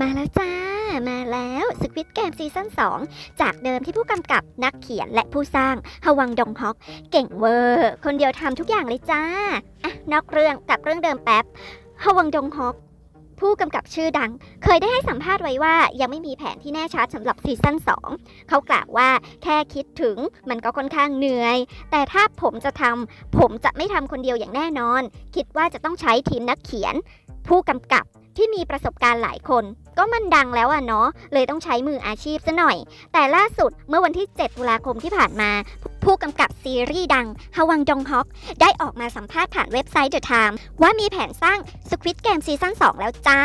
มาแล้วจ้า มาแล้วสควิตเกมซีซั่น2 จากเดิมที่ผู้กำกับนักเขียนและผู้สร้างฮวังดงฮอก เก่งเวอร์ คนเดียวทำทุกอย่างเลยจ้าอะนอกเรื่องกับเรื่องเดิมแป๊บฮวังดงฮอก ผู้กำกับชื่อดัง เคยได้ให้สัมภาษณ์ไว้ว่า ยังไม่มีแผนที่แน่ชัดสำหรับซีซั่น2 เขากล่าวว่าแค่คิดถึงมันก็ค่อนข้างเหนื่อย แต่ถ้าผมจะทำผมจะไม่ทำคนเดียวอย่างแน่นอน คิดว่าจะต้องใช้ทีมนักเขียน ผู้กำกับ ที่มีประสบการณ์หลายคน ก็มันดังแล้วอะเนาะเลยต้องใช้มืออาชีพซะหน่อย แต่ล่าสุดเมื่อวันที่ 7 ตุลาคมที่ผ่านมา ผู้กำกับซีรีส์ดังฮวังจองฮอก ได้ออกมาสัมภาษณ์ผ่านเว็บไซต์ The Time ว่ามีแผนสร้าง Squid Game ซีซั่น2 แล้วจ้า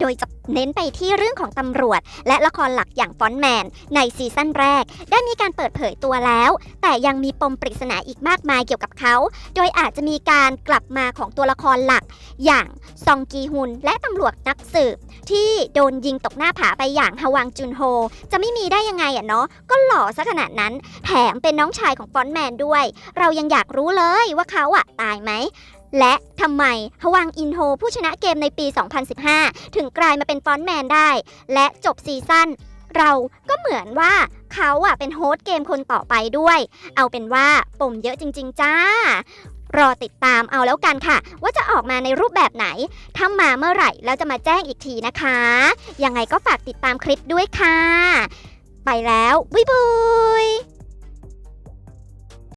โดยจะเน้นไปที่เรื่องของตำรวจ และละครหลักอย่างฟอนแมน ในซีซั่นแรก ได้มีการเปิดเผยตัวแล้ว แต่ยังมีปมปริศนาอีกมากมายเกี่ยวกับเขา โดยอาจจะมีการกลับมาของตัวละครหลัก อย่างซองกีฮุนและตำรวจนักสืบ ที่โดนยิงตกหน้าผาไปอย่างฮวังจุนโฮ จะไม่มีได้ยังไงอะเนาะก็หล่อซะขนาดนั้น แถมเป็นน้องชายของฟอนแมนด้วย เรายังอยากรู้เลยว่าเขาอะตายไหมและทำไมฮวังอินโฮผู้ชนะเกมในปี 2015 ถึงกลายมาเป็นฟอนแมนได้ และจบซีซั่นเราก็เหมือนว่าเขาอะเป็นโฮสต์เกมคนต่อไปด้วย เอาเป็นว่าปมเยอะจริง ๆ จ้า รอติดตามเอาแล้วกันค่ะ ว่าจะออกมาในรูปแบบไหนถ้ามาเมื่อไหร่แล้วจะมาแจ้งอีกทีนะคะ ยังไงก็ฝากติดตามคลิปด้วยค่ะ ไปแล้วบ๊ายบาย